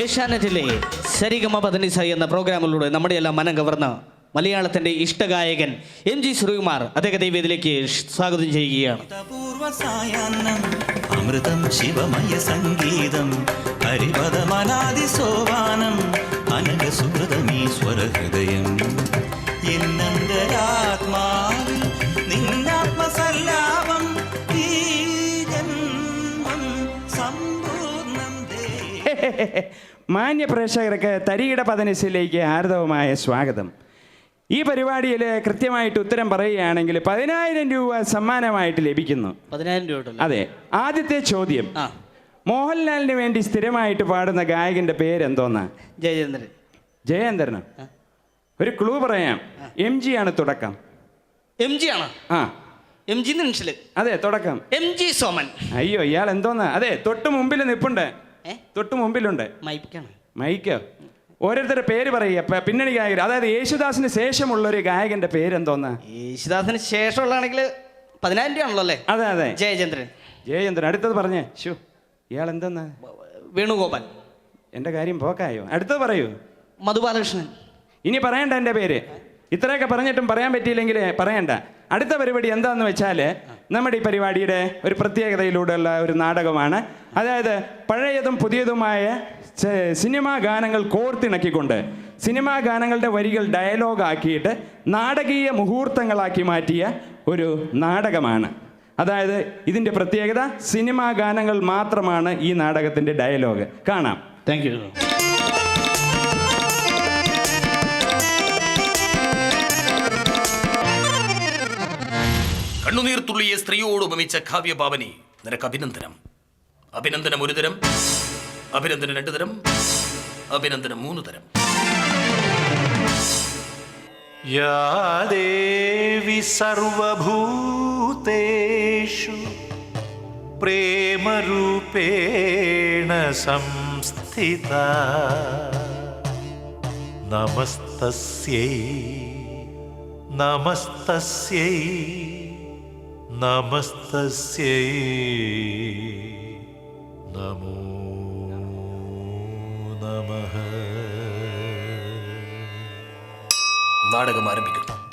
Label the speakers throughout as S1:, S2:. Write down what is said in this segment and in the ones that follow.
S1: ഏഷ്യാനെറ്റിലെ സരിഗമ പതനിസ എന്ന പ്രോഗ്രാമിലൂടെ നമ്മുടെ എല്ലാം മനം കവർന്ന മലയാളത്തിന്റെ ഇഷ്ടഗായകൻ എം ജി ശ്രീകുമാർ അദ്ദേഹത്തെ വേദിയിലേക്ക് സ്വാഗതം ചെയ്യുകയാണ്.
S2: അമൃതം ശിവമയ സംഗീതം ഹരിപദമനാദി സോപാനം അനഘസുഹൃതമീശ്വര ഹൃദയം.
S3: മാന്യ പ്രേക്ഷകർക്ക് തരികിട പതിനസിലേക്ക് ഹാർദവമായ സ്വാഗതം. ഈ പരിപാടിയിൽ കൃത്യമായിട്ട് ഉത്തരം പറയുകയാണെങ്കിൽ പതിനായിരം രൂപ സമ്മാനമായിട്ട് ലഭിക്കുന്നു.
S1: പതിനായിരം രൂപ
S3: അതെ ആദ്യത്തെ ചോദ്യം. മോഹൻലാലിന് വേണ്ടി സ്ഥിരമായിട്ട് പാടുന്ന ഗായകന്റെ പേരെന്തോന്നാ?
S1: ജയചന്ദ്രൻ.
S3: ജയേന്ദ്രനോ? ഒരു ക്ലൂ പറയാം. എം ജി ആണ് തുടക്കം.
S1: എം ജി ആണ്
S3: ആ.
S1: എം ജി നിമിഷൽ
S3: അതെ തുടക്കം.
S1: M G Soman.
S3: അയ്യോ ഇയാൾ എന്തോന്നാ? അതെ തൊട്ട് മുമ്പിൽ നിപ്പുണ്ട്. തൊട്ട് മുമ്പിലുണ്ട്.
S1: മൈക്കാണ്?
S3: മൈക്കോ. ഓരോരുത്തരുടെ പേര് പറയുക. പിന്നണി ഗായകർ. അതായത് യേശുദാസിന് ശേഷമുള്ള ഒരു ഗായകന്റെ പേരെന്തോന്നാ?
S1: യേശുദാസിന് ശേഷമുള്ളതാണെങ്കിൽ പതിനായിരം രൂപ ആണല്ലോ അല്ലേ?
S3: അതെ അതെ.
S1: ജയചന്ദ്രൻ.
S3: ജയചന്ദ്രൻ അടുത്തത് പറഞ്ഞേ. ഷു ഇയാൾ എന്തെന്ന്
S1: വേണുഗോപാൽ.
S3: എന്റെ കാര്യം പോക്കായോ? അടുത്തത് പറയൂ.
S1: മധുബാലകൃഷ്ണൻ.
S3: ഇനി പറയണ്ട എന്റെ പേര്. ഇത്രയൊക്കെ പറഞ്ഞിട്ടും പറയാൻ പറ്റിയില്ലെങ്കിൽ പറയണ്ട. അടുത്ത പരിപാടി എന്താണെന്ന് വെച്ചാൽ നമ്മുടെ ഈ പരിപാടിയുടെ ഒരു പ്രത്യേകതയിലൂടെയുള്ള ഒരു നാടകമാണ്. അതായത് പഴയതും പുതിയതുമായ സിനിമാ ഗാനങ്ങൾ കോർത്തിണക്കിക്കൊണ്ട് സിനിമാ ഗാനങ്ങളുടെ വരികൾ ഡയലോഗ് ആക്കിയിട്ട് നാടകീയ മുഹൂർത്തങ്ങളാക്കി മാറ്റിയ ഒരു നാടകമാണ്. അതായത് ഇതിന്റെ പ്രത്യേകത സിനിമാ ഗാനങ്ങൾ മാത്രമാണ് ഈ നാടകത്തിന്റെ ഡയലോഗ് കാണാം.
S1: താങ്ക് യു
S4: കണ്ണുനീർ തുള്ളിയെ സ്ത്രീയോട് ഉപമിച്ച കാവ്യഭാവനി നിനക്ക് അഭിനന്ദനം. അഭിനന്ദനം ഒരു തരം അഭിനന്ദനം രണ്ടു തരം അഭിനന്ദനം മൂന്ന് തരം.
S5: യാദേവി സർവഭൂതേഷു പ്രേമരൂപേണ സംസ്ഥിത. നമസ്തസ്യൈ നമസ്തസ്യൈ. നമസ്തസ്യൈ. നമോ നമ.
S4: നാടകം ആരംഭിക്കണം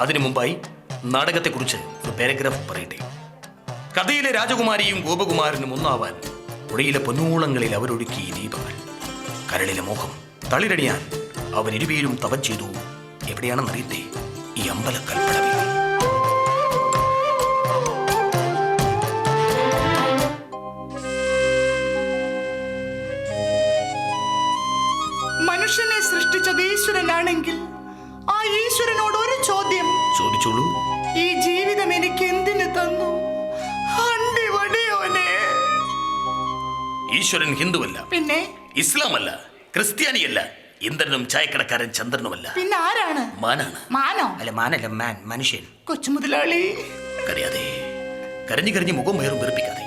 S4: അതിനു മുമ്പായി നാടകത്തെക്കുറിച്ച് ഒരു പാരഗ്രാഫ് പറയട്ടെ. കഥയിലെ രാജകുമാരിയും ഗോപകുമാരനും ഒന്നാവാൻ പുഴയിലെ പൊന്നൂളങ്ങളിൽ അവരൊരുക്കി ദീപകൻ കരളിലെ മോഹം തളിരണിയാൻ അവരിരുപേരും തവം ചെയ്തു. എവിടെയാണെന്നറിയത്തെ ഈ
S6: അമ്പലക്കൽപ്പടവി ഈശ്വരനാണെങ്കിൽ ആ ഈശ്വരനോട് ഒരു ചോദ്യം.
S4: ചോദിച്ചോളൂ.
S6: ഈ ജീവിതം എനിക്ക് എന്തിനു തന്നു?
S4: ഈശ്വരൻ ഹിന്ദുവല്ല.
S6: പിന്നെ?
S4: ഇസ്ലാം അല്ല ക്രിസ്ത്യാനിയല്ല. ഇന്ദ്രനും ചായക്കടക്കാരൻ ചന്ദ്രനുമല്ല.
S6: പിന്നെ ആരാണ്?
S4: മാനാണ്.
S6: മാനോ?
S4: അല്ല മാനല്ല മാൻ മനുഷ്യൻ.
S6: കൊച്ചു മുതലാളി.
S4: കരയാതെ. കരഞ്ഞു കരഞ്ഞു മുഖം വേറും വെറുപ്പിക്കാതെ.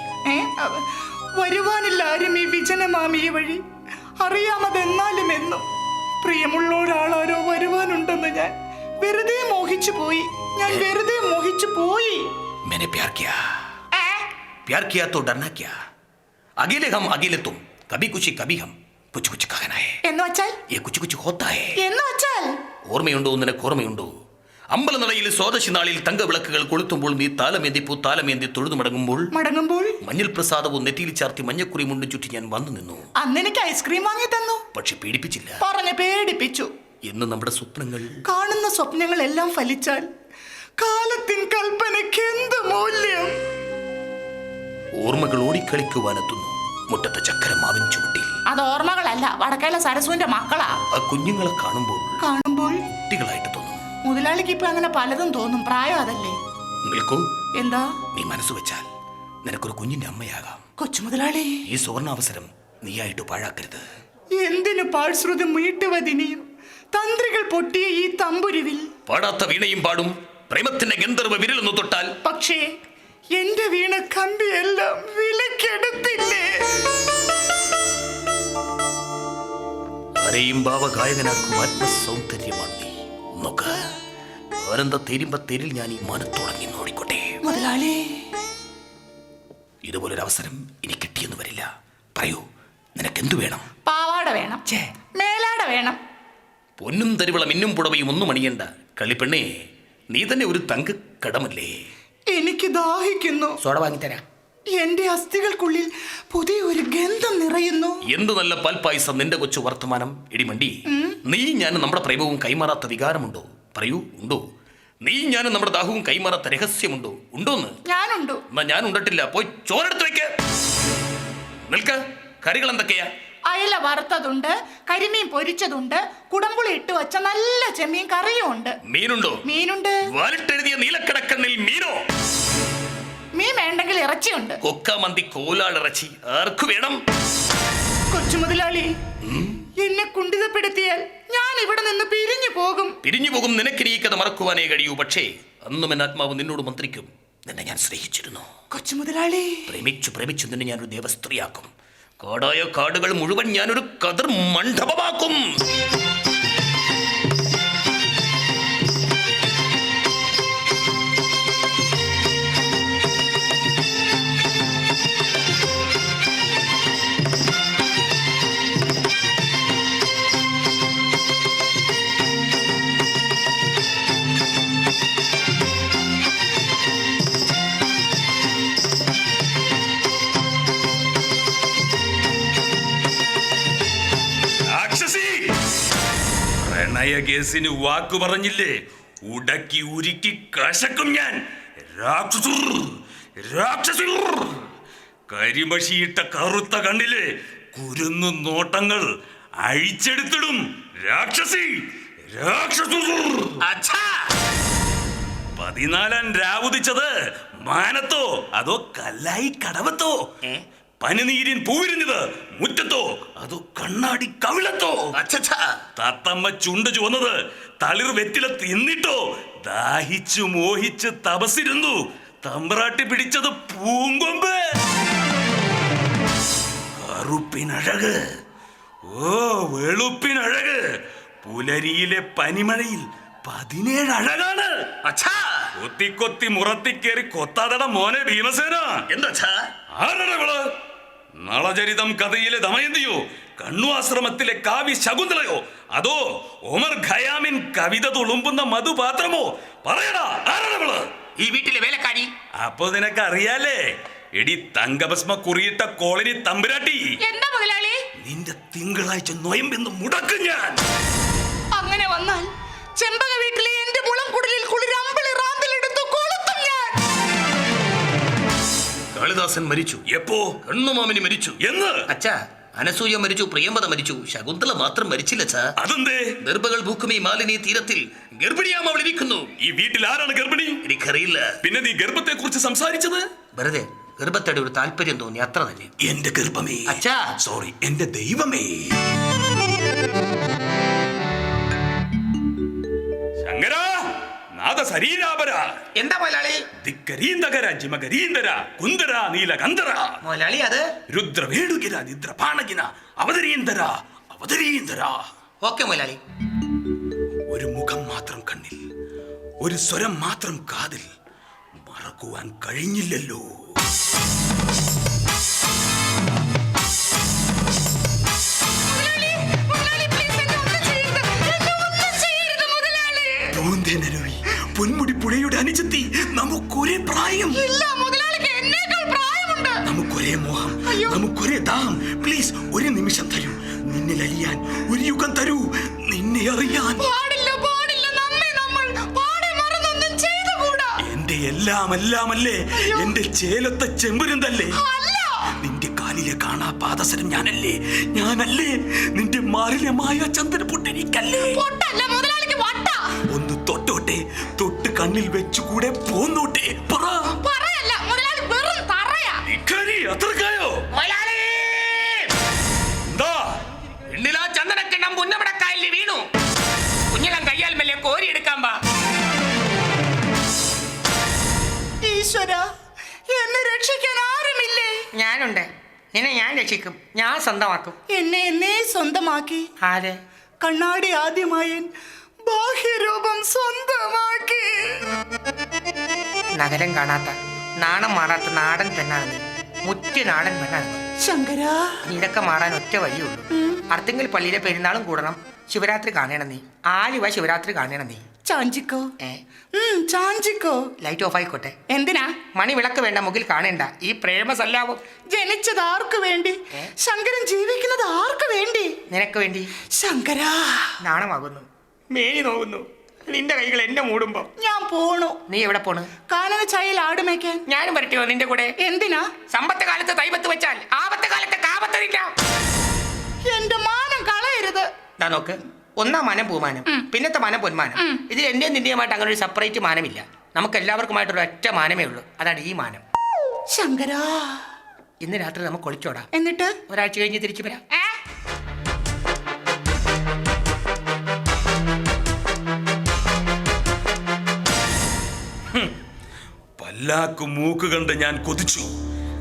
S6: വരുവാനില്ല ആരും ഈ വിജനമാമിയെ വഴി അറിയാമതെന്നാലും എന്നും. പ്രിയമുള്ള ഒരാളാരോ വരുവാനുണ്ടെന്ന് ഞാൻ വെറുതെ മോഹിച്ചു പോയി ഞാൻ വെറുതെ മോഹിച്ചു പോയി
S4: मैंने प्यार किया
S6: ഏ?
S4: प्यार किया तो डरना क्या अकेले हम अकेले तुम कभी कुछ कभी हम कुछ कुछ कहना है
S6: എന്ന് വച്ചാൽ
S4: ये कुछ कुछ होता है
S6: എന്ന് വച്ചാൽ
S4: ഓർമ്മയുണ്ടോ നിനക്ക് ഓർമ്മയുണ്ടോ അമ്പലനടയിൽ സ്വാദശി നാളിൽ തങ്കവിളക്കുകൾ കൊളുത്തുമ്പോൾ നീ താലമേന്തി പൂ താലമേന്തി തൊഴുതു മടങ്ങുമ്പോൾ
S6: മടങ്ങുമ്പോൾ
S4: മഞ്ഞൾ പ്രസാദവും നെറ്റിയിൽ ചാർത്തി മഞ്ഞക്കുറി മുണ്ടും ചുറ്റി ഞാൻ വന്നു നിന്നു.
S6: അന്നെനിക്ക് ഐസ്ക്രീം വാങ്ങി തന്നു.
S4: പക്ഷെ പേടിപ്പിച്ചില്ല.
S6: പറഞ്ഞു പേടിപ്പിച്ചു.
S4: എന്ന് നമ്മുടെ സ്വപ്നങ്ങൾ.
S6: കാണുന്ന സ്വപ്നങ്ങൾ എല്ലാം ഫലിച്ചാൽ കാലത്തിൻ കൽപ്പനയ്ക്ക് എന്ത് മൂല്യം?
S4: ഓർമ്മകൾ ഓടിക്കളിക്കുവാനെത്തുന്നു. മുറ്റത്തെ ചക്കര മാവിൻ ചുവട്ടിൽ.
S6: അത് ഓർമ്മകളല്ല. വടക്കേല സരസുവിന്റെ മക്കളാ.
S4: ആ കുഞ്ഞുങ്ങളെ കാണുമ്പോൾ
S6: കാണുമ്പോൾ
S4: കുട്ടികളായിട്ട്
S6: മുതലാളിക്ക് ഇപ്പൊ അങ്ങനെ പലതും തോന്നും. പ്രായം അതല്ലേ?
S4: നിൽക്കൂ.
S6: എന്താ?
S4: നീ മനസ്സ് വെച്ചാൽ നിനക്കൊരു കുഞ്ഞിന്റെ അമ്മയാകാം.
S6: കൊച്ചു മുതലാളി.
S4: ഈ സുവർണാവസരം നീയായിട്ട് പാഴാക്കരുത്.
S6: എന്തിനു പാഴ്ശ്രുതി മീട്ടുവതിനെയും? തന്ത്രികൾ പൊട്ടിയ ഈ തമ്പുരുവിൽ.
S4: പാടാത്ത വീണയും പാടും. പ്രേമത്തിന്റെ ഗന്ധർവ വിരലൊന്നു തൊട്ടാൽ
S6: പക്ഷേ എന്റെ വീണ കമ്പിയെല്ലാം വിലക്കെടുത്തില്ലേ?
S4: ആരെയും ഭാവഗായകനാക്കും ആത്മസൗന്ദര്യമാണ് നീ. നോക്ക്. തേരുമ്പ തെരിൽ ഞാൻ ഈ മനത്തുടങ്ങി നോടിക്കോട്ടെ
S6: മുതലാളി.
S4: ഇതുപോലൊരു അവസരം ഇനി കിട്ടിയെന്ന് വരില്ല. പറയൂ നിനക്ക് എന്തു വേണം?
S6: പാവാട വേണം. മേലാട വേണം.
S7: പൊന്നും തരിവള മിന്നും പുടവയും ഒന്നും അണിയണ്ട. കളിപ്പെണ്ണേ നീ തന്നെ ഒരു തങ്ക കടമല്ലേ?
S6: എനിക്ക് ദാഹിക്കുന്നു.
S7: സോഡ വാങ്ങിത്തരാം
S6: എന്റെ അസ്ഥികൾക്കുള്ളിൽ പുതിയ ഒരു ഗന്ധം നിറയുന്നു.
S7: എന്ത് നല്ല പാൽപ്പായസം നിന്റെ കൊച്ചു വർത്തമാനം ഇടിമണ്ടി. നീ ഞാൻ നമ്മുടെ പ്രേമവും കൈമാറാത്ത വികാരമുണ്ടോ? പറയൂ ഉണ്ടോ? നീ ഞാനും നമ്മുടെ ദാഹവും കൈമാറാത്ത രഹസ്യമുണ്ടോ? ഉണ്ടോന്ന്?
S6: ഞാനുണ്ടോ?
S7: എന്നാ ഞാൻ ഉണ്ടട്ടില്ല. പോയി ചോരെടുത്ത് വെക്ക. നിൽക്ക. കറികൾ എന്തൊക്കെയാ?
S6: അയല വറുത്തതുണ്ട് കരിമീൻ പൊരിച്ചതുണ്ട് കുടമ്പുളി ഇട്ട് വെച്ച നല്ല ചെമ്മീൻ കറിയും ഉണ്ട്.
S7: മീനുണ്ടോ?
S6: മീനുണ്ട്.
S7: വാലിട്ടെഴുതിയ നീലക്കടക്കണ്ണിൽ മീനോ?
S6: മീൻ വേണ്ടെങ്കിൽ ഇറച്ചിയുണ്ട്.
S7: കൊക്കാമന്തി കോലാളിറച്ചി ആർക്കു വേണം?
S6: കൊച്ചു മുതലാളി എന്നെ കുണ്ടിതപ്പെടുത്തിയാൽ ഞാൻ ഇവിടെ നിന്ന് പിരിഞ്ഞു പോകും.
S7: പിരിഞ്ഞു പോകും നിനക്കിനി ഈ കഥ മറക്കുവാനേ കഴിയൂ. പക്ഷേ അന്നും എൻ ആത്മാവ് നിന്നോട് മന്ത്രിക്കും നിന്നെ ഞാൻ സ്നേഹിച്ചിരുന്നു.
S6: കൊച്ചു മുതലാളി.
S7: പ്രേമിച്ചു പ്രേമിച്ചു നിന്നെ ഞാനൊരു ദേവസ്ത്രീയാക്കും. കാടായ കാടുകൾ മുഴുവൻ ഞാനൊരു കതിർ മണ്ഡപമാക്കും പ്രണയ കേസിന് വാക്കു പറഞ്ഞില്ലേ? ഉടക്കി ഉരുക്കി കശക്കും ഞാൻ. രാക്ഷസുർ രാക്ഷസുർ. കരിമഷിയിട്ട കറുത്ത കണ്ണിലെ കുരുന്നു നോട്ടങ്ങൾ അഴിച്ചെടുത്തിടും. രാക്ഷസി രാക്ഷസുർ. പതിനാലാം രാവുദിച്ചത് മാനത്തോ അതോ കല്ലായി കടവത്തോ? പനിനീരിൻ പൂവിരിഞ്ഞത് മുറ്റത്തോ? അതോ കണ്ണാടി കവിളത്തോ? തത്തമ്മ ചുണ്ട് ചുവന്നത് തളിർ വെറ്റില തിന്നിട്ടോ? ദാഹിച്ചു മോഹിച്ച് തപസിരുന്നു തമ്പ്രാട്ടി പിടിച്ചത് പൂങ്കൊമ്പ്. കറുപ്പിനഴക്. ഓ വെളുപ്പിനഴക്. പുലരിയിലെ പനിമഴയിൽ പതിനേഴ് അഴകാണ് കൊത്തി കൊത്തി മുറത്തിക്കേറി കൊത്താതട മോനെ ഭീമസേന. എന്താ ആരടകൾ നളചരിതം കഥയിലെ ദമയന്തിയോ? കണ്ണു ആശ്രമത്തിലെ കാവ്യ ശകുന്തളയോ? അതോ ഒമർ ഖയാമിൻ കവിത തുളുമ്പുന്ന മധുപാത്രമോ? പറയടാ ആരാണവൾ
S4: ഈ വീട്ടിലെ വേലക്കാരി.
S7: അപ്പൊ നിനക്ക് അറിയാലേ എടി തങ്കഭസ്മ കുറിയിട്ട കോളനി തമ്പുരാട്ടി.
S6: എന്താ മുതലാളി?
S7: നിന്റെ തിങ്കളാഴ്ച നൊയമ്പെന്ന് മുടക്കും ഞാൻ.
S6: അങ്ങനെ വന്നാൽ ചെമ്പക
S7: കാളിദാസൻ മരിച്ചു. എപ്പോ? കണ്ണുമാമിനി മരിച്ചു. എന്ന്?
S4: അച്ഛാ അനസൂയ മരിച്ചു പ്രിയമ്പത മരിച്ചു ശകുന്തള മാത്രം മരിച്ചില്ല അച്ഛാ.
S7: അതെന്തേ?
S4: ഗർഭകൾ ഭൂക്കുമി മാലിനി തീരത്തിൽ
S7: ഗർഭിണിയാം അവൾ ഇരിക്കുന്നു ഈ വീട്ടിൽ ആരാണ് ഗർഭിണി?
S4: എനിക്കറിയില്ല.
S7: പിന്നെ നീ ഗർഭത്തെ കുറിച്ച് സംസാരിച്ചത്?
S4: വെറുതെ ഗർഭത്തോട് ഒരു താല്പര്യം തോന്നി അത്ര തന്നെ.
S7: എന്റെ ഗർഭമേ.
S4: അച്ഛാ.
S7: സോറി എന്റെ ദൈവമേ. ശരീരാപര.
S4: എന്താ മുതലാളി?
S7: ദിക്കരീന്തകര ജിമകരീന്തര കുന്ദര നീലകന്ധര
S4: മുതലാളി അത്?
S7: രുദ്രവേണുകിര നിദ്രപാണകിന അവതരീന്തര അവതരീന്തര
S4: ഓക്കെ മുതലാളി.
S7: ഒരു മുഖം മാത്രം കണ്ണിൽ ഒരു സ്വരം മാത്രം കാതിൽ മറക്കുവാൻ കഴിഞ്ഞില്ലല്ലോ. അറിയാൻ
S6: പാടില്ല പാടില്ല. നമ്മെ നമ്മൾ പാടെ മറന്നൊന്നും ചെയ്തുകൂടാ.
S7: എന്റെ എല്ലാം എല്ലാമല്ലേ. എന്റെ ചേലത്തെ ചെമ്പുരുന്തല്ലേ? നിന്റെ കാലിലെ കാണാ പാദസരം ഞാനല്ലേ? ഞാനല്ലേ? നിന്റെ പൊട്ടെനിക്കല്ലേ
S6: പൊട്ടല്ല മുതലാളിക്ക് വട്ട.
S7: ഒന്ന് തൊട്ടോട്ടെ. തൊട്ട് കണ്ണിൽ വെച്ചുകൂടെ പോന്നോട്ടെ.
S6: ഈശ്വര എന്നെ രക്ഷിക്കാൻ ആരുമില്ലേ?
S8: ഞാനുണ്ട്. നിന്നെ ഞാൻ രക്ഷിക്കും. ഞാൻ സ്വന്തമാക്കും.
S6: എന്നെ എന്നെ സ്വന്തമാക്കി.
S8: ആരെ?
S6: കണ്ണാടി ആദ്യമായി ബാഹ്യരൂപം സ്വന്തമാക്കി.
S8: നഗരം കാണാത്ത നാണം മാറാത്ത നാടൻ പെണ്ണാണ് നീ. മുറ്റു നാടൻ പെണ്ണാണ് നീ.
S6: ശങ്കരാ.
S8: ഇതൊക്കെ മാറാൻ ഒറ്റ വഴിയുള്ളൂ അർത്തിങ്കൽ പള്ളിയിലെ പെരുന്നാളും കൂടണം. ശിവരാത്രി കാണണം നീ. ആലുവ ശിവരാത്രി കാണണം നീ.
S6: ചാഞ്ചിക്കോ?
S8: ഏ?
S6: ചാഞ്ചിക്കോ?
S8: ലൈറ്റ് ഓഫ് ആയിക്കോട്ടെ.
S6: എന്തിനാ?
S8: മണി വിളക്ക് വേണ്ട മുകിൽ കാണേണ്ട. ഈ പ്രേമസല്ലാവും.
S6: ജനിച്ചത് ആർക്ക് വേണ്ടി? ശങ്കരൻ ജീവിക്കുന്നത് ആർക്ക് വേണ്ടി?
S8: നിനക്ക് വേണ്ടി.
S6: ശങ്കരാ.
S8: നാണമാകുന്നു. മേനി നോക്കുന്നു നിന്റെ കൈകൾ എന്നെ മൂടുമ്പോ.
S6: ഞാൻ പോണു.
S8: നീ എവിടെ പോണ്?
S6: കാനന ചായയിൽ ആടുമേക്കാൻ
S8: ഞാനും വരട്ടെയോ നിന്റെ കൂടെ?
S6: എന്തിനാ?
S8: സമ്പത്ത് കാലത്ത് തൈപത്ത് വെച്ചാൽ ആപത്ത് കാലത്ത് കാപത്തതില്ല
S6: എന്റെ മാനം കളയരുത്.
S8: ദാ നോക്ക്. ഒന്നാം മാനം പൂമാനം. പിന്നത്തെ മാനം പൊന്മാനം. ഇതിൽ എന്റെയും നിന്റെയുമായിട്ട് അങ്ങനെ ഒരു സെപ്പറേറ്റ് മാനമില്ല. നമുക്ക് എല്ലാവർക്കുമായിട്ടൊരു ഒറ്റ മാനമേ ഉള്ളൂ. അതാണ് ഈ മാനം.
S6: ശങ്കരാ.
S8: ഇന്ന് രാത്രി നമുക്ക് ഒളിച്ചോടാം.
S6: എന്നിട്ട്?
S8: ഒരാഴ്ച കഴിഞ്ഞ് തിരിച്ചു വരാം?
S7: പല്ലാക്കു മൂക്ക് കണ്ട് ഞാൻ കൊതിച്ചു.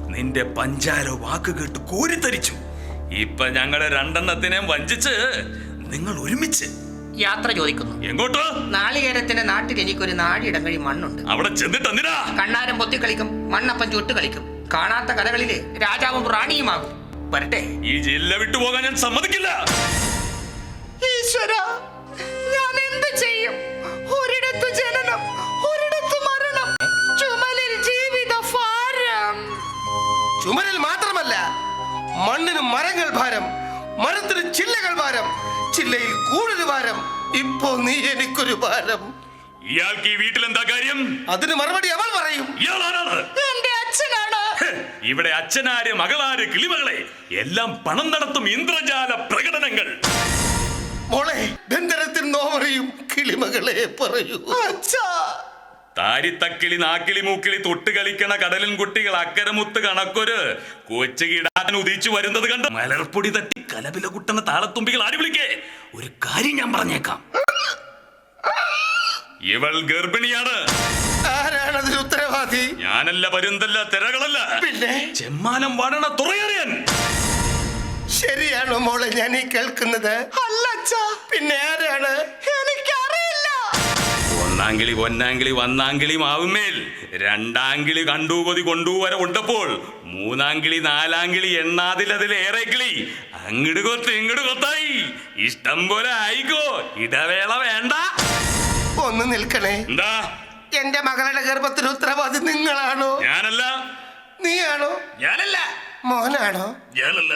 S7: നിന്റെ പഞ്ചാര വാക്ക് കേട്ട് കോരിത്തരിച്ചു. ഇപ്പൊ ഞങ്ങളെ രണ്ടെണ്ണത്തിനെ വഞ്ചിച്ച് നിങ്ങൾ ഒരുമിച്ച്.
S8: യാത്ര ചോദിക്കുന്നു.
S7: എങ്ങോട്ട്?
S8: നാളികേരത്തിന്റെ നാട്ടിൽ എനിക്കൊരു നാടിയിടം കഴി മണ്ണുണ്ട്.
S7: അവിടെ ചെന്നിട്ട് എന്തിനാ
S8: കണ്ണാരം പൊത്തി കളിക്കും മണ്ണപ്പം ചുട്ട് കളിക്കും. കാണാത്ത കഥകളിൽ രാജാവും റാണിയുമാകും വരട്ടെ.
S7: ഈ ജില്ല വിട്ടുപോകാൻ ഞാൻ സമ്മതിക്കില്ല.
S6: ഈശ്വര ഞാൻ എന്ത് ചെയ്യും? ഒരിടത്തു ജനനം ഒരിടത്തു മരണം. ചുമലിൽ ജീവിത ഭാരം.
S9: ചുമരിൽ മാത്രമല്ല മണ്ണിന് മരങ്ങൾ ഭാരം. മരത്തിന് ചില്ലകൾ ഭാരം ചില്ലയിൽ കൂടുതൽ ഭാരം. ഇപ്പോ നീ എനിക്കൊരു ഭാരം.
S7: ഇയാൾക്ക് ഈ വീട്ടിൽ എന്താ കാര്യം?
S9: അതിന് മറുപടി അവൾ പറയും.
S7: ഇയാളാരാണ്?
S6: എന്റെ അച്ഛനാണ്.
S7: ഇവിടെ അച്ഛനാര് മകളാര് കിളിമകളെ? എല്ലാം പണം നടത്തും ഇന്ദ്രജാല പ്രകടനങ്ങൾ.
S9: മോളെ ബന്ധനത്തിൽ നോവറിയും കിളിമകളെ പറയൂ.
S6: അച്ഛാ.
S7: താരിത്തക്കിളി നാക്കിളി മൂക്കിളി തൊട്ട് കളിക്കണ കടലിൻ കുട്ടികൾ അക്കരമുത്ത് കണക്കൊരു കൊച്ചു കിടാൻ ഉദിച്ചു വരുന്നത് കണ്ട് മലർപ്പൊടി തട്ടി കലപില കുട്ടന താളത്തുമ്പികൾ ആടി വിളിക്കേ. ഒരു കാര്യം ഞാൻ പറഞ്ഞേക്കാം. ഇവൾ ഗർഭിണിയാണ്.
S9: ആരാണ് അതിന് ഉത്തരവാദി?
S7: ഞാനല്ല പരുന്തല്ല തിരകളല്ല.
S9: പിന്നെ?
S7: ചെമ്മാനം വാടണ തുറയറിയൻ.
S9: ശരിയാണോ മോളെ ഞാൻ ഈ കേൾക്കുന്നത്?
S6: അല്ല അച്ഛാ.
S9: പിന്നെ ആരാണ്?
S6: എനിക്കറിയില്ല.
S7: ഒന്നാങ്കിളി പൊന്നാങ്കിളി വന്നാങ്കിളി മാവുമേൽ. രണ്ടാങ്കിളി കണ്ടൂപതി കൊണ്ടുവരെ ഉണ്ടപ്പോൾ മൂന്നാങ്കിളി നാലാങ്കിളി എണ്ണാതിലതിലേറെ കിളി. അങ്ങട് കൊത്ത് ഇങ്ങോട്ട് കൊത്തായി. ഇഷ്ടം പോലെ ആയിക്കോ. ഇടവേള വേണ്ട.
S9: ഒന്ന് നിൽക്കണേ.
S7: എന്താ?
S9: എന്റെ മകളുടെ ഗർഭത്തിന് ഉത്തരവാദി നിങ്ങളാണോ?
S7: ഞാനല്ല.
S9: നീയാണോ?
S7: ഞാനല്ല.
S9: മോനാണോ?
S7: ഞാനല്ല.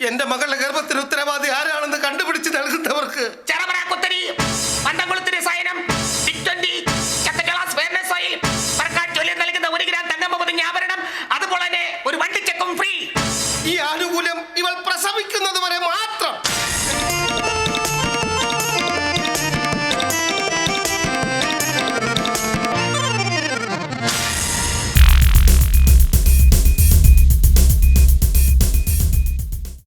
S9: എന്റെ മകളുടെ ഗർഭത്തിന് ഉത്തരവാദി ആരാണെന്ന് കണ്ടുപിടിച്ച് നൽകുന്നവർക്ക്
S8: ചെറപറ കുത്തരി. പന്തംകുളത്തിന്